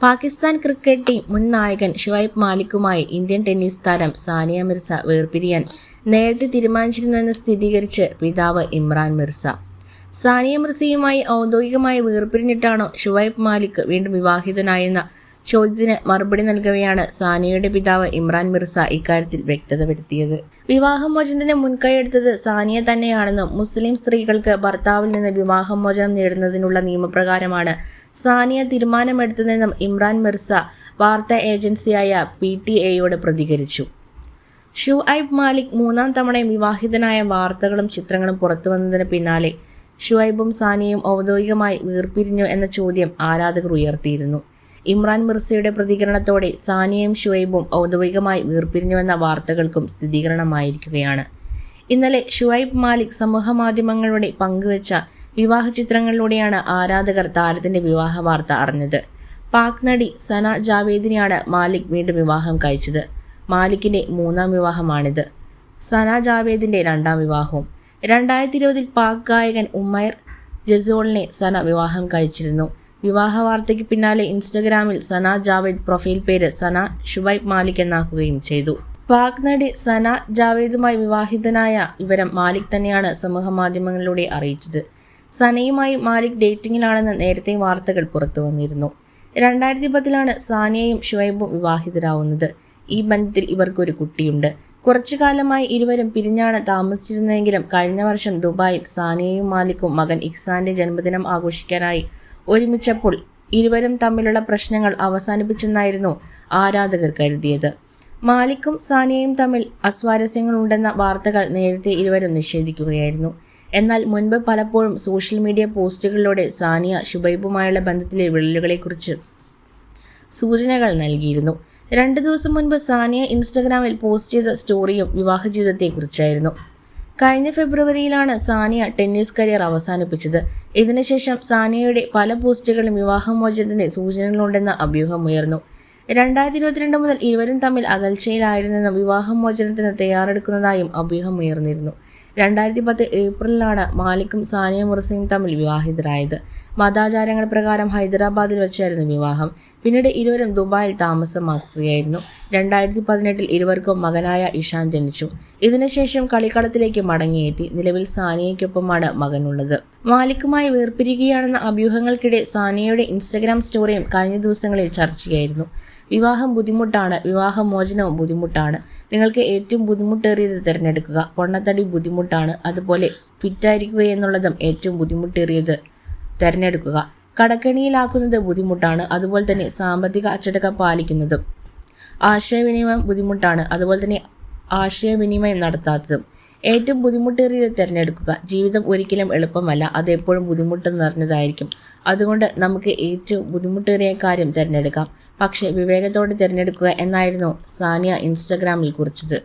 Pakistan cricket team മുൻ നായകൻ Shuaib മാലിക്കുമായി Indian tennis താരം സാനിയ മിർസ വേർപിരിയാൻ നേരത്തെ തീരുമാനിച്ചിരുന്നുവെന്ന് സ്ഥിരീകരിച്ച് പിതാവ് ഇമ്രാൻ മിർസ. സാനിയ മിർസയുമായി ഔദ്യോഗികമായി വേർപിരിഞ്ഞിട്ടാണോ ഷുവൈബ് മാലിക് വീണ്ടും വിവാഹിതനായെന്ന ചോദ്യത്തിന് മറുപടി നൽകവെയാണ് സാനിയയുടെ പിതാവ് ഇമ്രാൻ മിർസ ഇക്കാര്യത്തിൽ വ്യക്തത വരുത്തിയത്. വിവാഹമോചനത്തിന് മുൻകൈയെടുത്തത് സാനിയ തന്നെയാണെന്നും മുസ്ലിം സ്ത്രീകൾക്ക് ഭർത്താവിൽ നിന്ന് വിവാഹമോചനം നേടുന്നതിനുള്ള നിയമപ്രകാരമാണ് സാനിയ തീരുമാനമെടുത്തതെന്നും ഇമ്രാൻ മിർസ വാർത്താ ഏജൻസിയായ പി ടി എയോട് പ്രതികരിച്ചു. ഷുഐബ് മാലിക് മൂന്നാം തവണയും വിവാഹിതനായ വാർത്തകളും ചിത്രങ്ങളും പുറത്തു പുറത്തുവന്നതിന് പിന്നാലെ ഷുഐബും സാനിയയും ഔദ്യോഗികമായി വീർപിരിഞ്ഞു എന്ന ചോദ്യം ആരാധകർ ഉയർത്തിയിരുന്നു. ഇമ്രാൻ മിർസയുടെ പ്രതികരണത്തോടെ സാനിയയും ഷുഐബും ഔദ്യോഗികമായി വീർപിരിഞ്ഞുവെന്ന വാർത്തകൾക്കും സ്ഥിരീകരണമായിരിക്കുകയാണ്. ഇന്നലെ ഷുഐബ് മാലിക് സമൂഹമാധ്യമങ്ങളുടെ പങ്കുവച്ച വിവാഹ ചിത്രങ്ങളിലൂടെയാണ് ആരാധകർ താരത്തിന്റെ വിവാഹ വാർത്ത അറിഞ്ഞത്. പാക് നടി സന ജാവേദിനെയാണ് മാലിക് വീണ്ടും വിവാഹം കഴിച്ചത്. മാലിക്കിന്റെ മൂന്നാം വിവാഹമാണിത്. സന ജാവേദിന്റെ രണ്ടാം വിവാഹവും. രണ്ടായിരത്തി ഇരുപതിൽ പാക് ഗായകൻ ഉമ്മയർ ജസോളിനെ സന വിവാഹം കഴിച്ചിരുന്നു. വിവാഹ വാർത്തയ്ക്ക് പിന്നാലെ ഇൻസ്റ്റഗ്രാമിൽ സന ജാവേദ് പ്രൊഫൈൽ പേര് സന ഷുബൈബ് മാലിക് എന്നാക്കുകയും ചെയ്തു. പാക് നടി സന ജാവേദുമായി വിവാഹിതനായ വിവരം മാലിക് തന്നെയാണ് സമൂഹ മാധ്യമങ്ങളിലൂടെ അറിയിച്ചത്. സനയുമായി മാലിക് ഡേറ്റിംഗിലാണെന്ന് നേരത്തെ വാർത്തകൾ പുറത്തു വന്നിരുന്നു. രണ്ടായിരത്തി പത്തിലാണ് സാനിയയും ഷുവൈബും വിവാഹിതരാവുന്നത്. ഈ ബന്ധത്തിൽ ഇവർക്കൊരു കുട്ടിയുണ്ട്. കുറച്ചു കാലമായി ഇരുവരും പിരിഞ്ഞാണ് താമസിച്ചിരുന്നതെങ്കിലും കഴിഞ്ഞ വർഷം ദുബായിൽ സാനിയയും മാലിക്കും മകൻ ഇക്സാന്റെ ജന്മദിനം ആഘോഷിക്കാനായി ഒരുമിച്ചപ്പോൾ ഇരുവരും തമ്മിലുള്ള പ്രശ്നങ്ങൾ അവസാനിപ്പിച്ചെന്നായിരുന്നു ആരാധകർ കരുതിയത്. മാലിക്കും സാനിയയും തമ്മിൽ അസ്വാരസ്യങ്ങൾ ഉണ്ടെന്ന വാർത്തകൾ നേരത്തെ ഇരുവരും നിഷേധിക്കുകയായിരുന്നു. എന്നാൽ മുൻപ് പലപ്പോഴും സോഷ്യൽ മീഡിയ പോസ്റ്റുകളിലൂടെ സാനിയ ഷുബൈബുമായുള്ള ബന്ധത്തിലെ വിള്ളലുകളെക്കുറിച്ച് സൂചനകൾ നൽകിയിരുന്നു. രണ്ട് ദിവസം മുൻപ് സാനിയ ഇൻസ്റ്റഗ്രാമിൽ പോസ്റ്റ് ചെയ്ത സ്റ്റോറിയും വിവാഹ ജീവിതത്തെക്കുറിച്ചായിരുന്നു കഴിഞ്ഞ ഫെബ്രുവരിയിലാണ് സാനിയ ടെന്നീസ് കരിയർ അവസാനിപ്പിച്ചത്. ഇതിനുശേഷം സാനിയയുടെ പല പോസ്റ്റുകളും വിവാഹമോചനത്തിന്റെ സൂചനകളുണ്ടെന്ന അഭ്യൂഹമുയർന്നു. രണ്ടായിരത്തി ഇരുപത്തിരണ്ട് മുതൽ ഇരുവരും തമ്മിൽ അകൽച്ചയിലായിരുന്നെന്നും വിവാഹമോചനത്തിന് തയ്യാറെടുക്കുന്നതായും അഭ്യൂഹമുയർന്നിരുന്നു. രണ്ടായിരത്തി പത്ത് ഏപ്രിലാണ് മാലിക്കും സാനിയ മുറസയും തമ്മിൽ വിവാഹിതരായത്. മതാചാരങ്ങൾ പ്രകാരം ഹൈദരാബാദിൽ വെച്ചായിരുന്നു വിവാഹം. പിന്നീട് ഇരുവരും ദുബായിൽ താമസമാക്കുകയായിരുന്നു. രണ്ടായിരത്തി പതിനെട്ടിൽ ഇരുവർക്കും മകനായ ഇഷാൻ ജനിച്ചു. ഇതിനുശേഷം കളിക്കളത്തിലേക്ക് മടങ്ങിയെത്തി. നിലവിൽ സാനിയയ്ക്കൊപ്പമാണ് മകനുള്ളത്. മാലിക്കുമായി വേർപിരിയുകയാണെന്ന അഭ്യൂഹങ്ങൾക്കിടെ സാനിയയുടെ ഇൻസ്റ്റഗ്രാം സ്റ്റോറിയും കഴിഞ്ഞ ദിവസങ്ങളിൽ ചർച്ചയായിരുന്നു. വിവാഹം ബുദ്ധിമുട്ടാണ്. വിവാഹമോചനവും ബുദ്ധിമുട്ടാണ്. നിങ്ങൾക്ക് ഏറ്റവും ബുദ്ധിമുട്ടേറിയത് തിരഞ്ഞെടുക്കുക. പൊണ്ണത്തടി ബുദ്ധിമുട്ടാണ് അതുപോലെ ഫിറ്റായിരിക്കുക എന്നുള്ളതും ഏറ്റവും ബുദ്ധിമുട്ടേറിയത്. തിരഞ്ഞെടുക്കുക. കടക്കണിയിലാക്കുന്നത് ബുദ്ധിമുട്ടാണ്. അതുപോലെ തന്നെ സാമ്പത്തിക അച്ചടക്കം പാലിക്കുന്നതും. ആശയവിനിമയം ബുദ്ധിമുട്ടാണ്. അതുപോലെ തന്നെ ആശയവിനിമയം നടത്താത്തതും. ഏറ്റവും ബുദ്ധിമുട്ടേറിയത് തിരഞ്ഞെടുക്കുക. ജീവിതം ഒരിക്കലും എളുപ്പമല്ല. അത് എപ്പോഴും ബുദ്ധിമുട്ട് നിറഞ്ഞതായിരിക്കും. അതുകൊണ്ട് നമുക്ക് ഏറ്റവും ബുദ്ധിമുട്ടേറിയ കാര്യം തിരഞ്ഞെടുക്കാം. പക്ഷേ വിവേകത്തോടെ തിരഞ്ഞെടുക്കുക എന്നായിരുന്നു സാനിയ ഇൻസ്റ്റഗ്രാമിൽ കുറിച്ചത്.